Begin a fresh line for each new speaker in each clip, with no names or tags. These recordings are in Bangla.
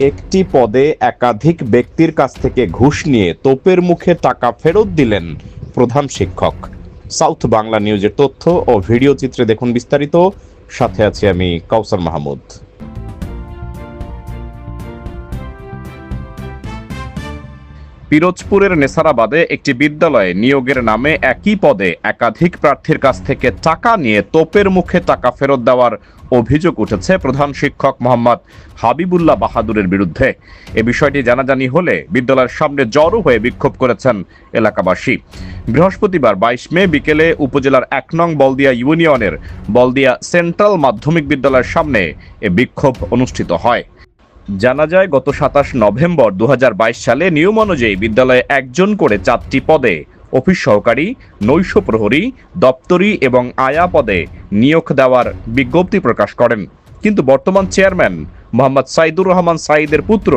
একটি পদে একাধিক ব্যক্তির কাছ থেকে ঘুষ নিয়ে তোপের মুখে টাকা ফেরত দিলেন প্রধান শিক্ষক। সাউথ বাংলা নিউজের তথ্য ও ভিডিও চিত্রে দেখুন বিস্তারিত। সাথে আছি আমি কাউসার মাহমুদ। পিরোজপুরের নেসারাবাদে একটি বিদ্যালয়ে নিয়োগের নামে একই পদে একাধিক প্রার্থীর কাছ থেকে টাকা নিয়ে তোপের মুখে টাকা ফেরত দেওয়ার অভিযোগ উঠেছে প্রধান শিক্ষক মোহাম্মদ হাবিবুল্লাহ বাহাদুরের বিরুদ্ধে। এ বিষয়টি জানাজানি হলে বিদ্যালয়ের সামনে জড়ো হয়ে বিক্ষোভ করেছেন এলাকাবাসী। বৃহস্পতিবার বাইশ মে বিকেলে উপজেলার এক নং বলদিয়া ইউনিয়নের বলদিয়া সেন্ট্রাল মাধ্যমিক বিদ্যালয়ের সামনে এ বিক্ষোভ অনুষ্ঠিত হয়। জানা যায়, গত সাতাশ নভেম্বর দু হাজার বাইশ সালে নিয়ম অনুযায়ী বিদ্যালয়ে একজন করে চারটি পদে অফিস সহকারী, নৈশ প্রহরী, দপ্তরি এবং আয়া পদে নিয়োগ দেওয়ার বিজ্ঞপ্তি প্রকাশ করেন। কিন্তু বর্তমান চেয়ারম্যান মোহাম্মদ সাইদুর রহমান সাইদের পুত্র,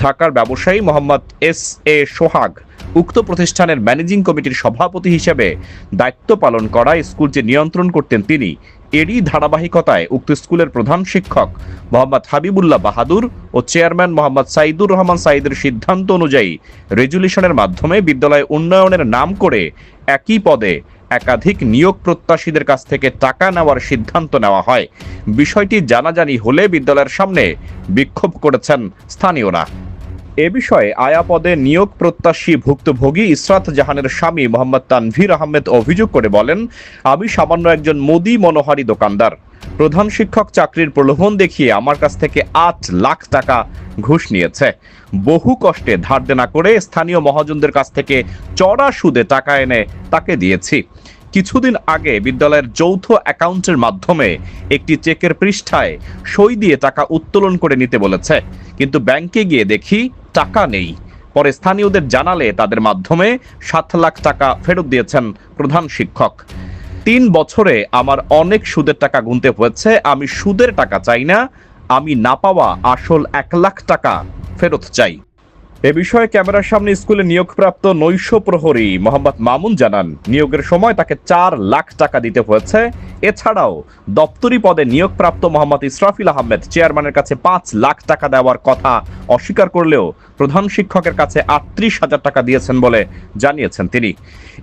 ঢাকার ব্যবসায়ী মোহাম্মদ এস এ সোহাগ, উক্ত প্রতিষ্ঠানের ম্যানেজিং কমিটির সভাপতি হিসেবে দায়িত্ব পালন করা স্কুলটি নিয়ন্ত্রণ করতেন তিনি, এরই ধারাবাহিকতায় উক্ত স্কুলের প্রধান শিক্ষক মোহাম্মদ হাবিবুল্লাহ বাহাদুর ও চেয়ারম্যান মোহাম্মদ সাইদুর রহমান সাইদের সিদ্ধান্ত অনুযায়ী রেজুলেশনের মাধ্যমে বিদ্যালয় উন্নয়নের নাম করে একই পদে একাধিক নিয়োগ প্রত্যাশীদের কাছ থেকে টাকা নেওয়ার সিদ্ধান্ত নেওয়া হয়। বিষয়টি জানাজানি হলে বিদ্যালয়ের সামনে বিক্ষোভ করেছেন স্থানীয়রা। এ বিষয়ে আয়াপদে নিয়োগ প্রত্যাশী ভুক্তভোগী ইসরাত জাহানের স্বামী মোহাম্মদ তানভীর আহমেদ অভিযোগ করে বলেন, আমি সামান্য একজন মোদি মনোহারি দোকানদার। প্রধান শিক্ষক চাকরির প্রলোভন দেখিয়ে আমার কাছ থেকে আট লাখ টাকা ঘুষ নিয়েছে। বহু কষ্টে ধার দেনা করে স্থানীয় মহাজনদের কাছ থেকে চড়া সুদে টাকা এনে তাকে দিয়েছি। কিছুদিন আগে বিদ্যালয়ের যৌথ অ্যাকাউন্টের মাধ্যমে একটি চেকের পৃষ্ঠায় সই দিয়ে টাকা উত্তোলন করে নিতে বলেছে। কিন্তু ব্যাংকে গিয়ে দেখি টাকা নেই। পরে স্থানীয়দের জানালে তাদের মাধ্যমে সাত লাখ টাকা ফেরত দিয়েছেন প্রধান শিক্ষক। তিন বছরে আমার অনেক সুদের টাকা গুনতে হয়েছে, আমি সুদের টাকা চাই না, আমি না পাওয়া আসল এক লাখ টাকা ফেরত চাই। এ বিষয়ে ক্যামেরার সামনে স্কুলে নিয়োগপ্রাপ্ত নৈশ প্রহরী মোহাম্মদ মামুন জানান, নিয়োগের সময় তাকে চার লাখ টাকা দিতে হয়েছে। এছাড়াও দপ্তরি পদে নিয়োগপ্রাপ্ত মোহাম্মদ ইসরাফিল আহমেদ চেয়ারম্যানের কাছে পাঁচ লাখ টাকা দেওয়ার কথা অস্বীকার করলেও প্রধান শিক্ষকের কাছে আটত্রিশ হাজার টাকা দিয়েছেন বলে জানিয়েছেন তিনি।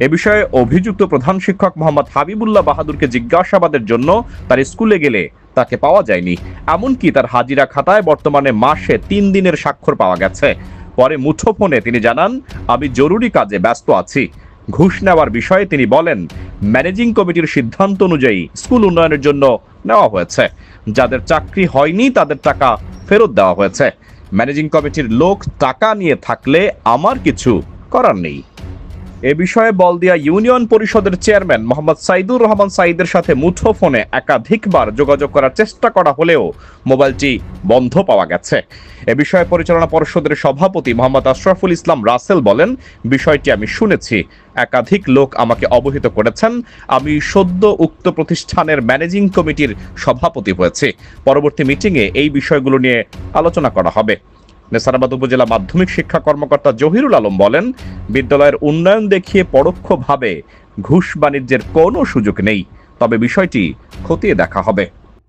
এ বিষয়ে অভিযুক্ত প্রধান শিক্ষক মোহাম্মদ হাবিবুল্লাহ বাহাদুরকে জিজ্ঞাসাবাদের জন্য তার স্কুলে গেলে তাকে পাওয়া যায়নি। এমনকি তার হাজিরা খাতায় বর্তমানে মাসে তিন দিনের স্বাক্ষর পাওয়া গেছে। পরে মুঠোফোনে তিনি জানান, আমি জরুরি কাজে ব্যস্ত আছি। ঘুষ নেওয়ার বিষয়ে তিনি বলেন, ম্যানেজিং কমিটির সিদ্ধান্ত অনুযায়ী স্কুল উন্নয়নের জন্য নেওয়া হয়েছে। যাদের চাকরি হয়নি তাদের টাকা ফেরত দেওয়া হয়েছে। ম্যানেজিং কমিটির লোক টাকা নিয়ে থাকলে আমার কিছু করার নেই। এ বিষয়ে বলদিয়া ইউনিয়ন পরিষদের চেয়ারম্যান মোহাম্মদ সাইদুর রহমান সাইদের সাথে মুঠোফোনে একাধিকবার যোগাযোগ করার চেষ্টা করা হলেও মোবাইলটি বন্ধ পাওয়া গেছে। এ বিষয়ে পরিচালনা পরিষদের সভাপতি মোহাম্মদ আশরাফুল ইসলাম রাসেল বলেন, বিষয়টি আমি শুনেছি, একাধিক লোক আমাকে অবহিত করেছেন। আমি সদ্য উক্ত প্রতিষ্ঠানের ম্যানেজিং কমিটির সভাপতি হয়েছি। পরবর্তী মিটিংয়ে এই বিষয়গুলো নিয়ে আলোচনা করা হবে। নেসারাবাদ উপজেলা মাধ্যমিক শিক্ষা কর্মকর্তা জহিরুল আলম বলেন, বিদ্যালয়ের উন্নয়ন দেখিয়ে পরোক্ষভাবে ঘুষ বাণিজ্যের কোনো সুযোগ নেই। তবে বিষয়টি খতিয়ে দেখা হবে।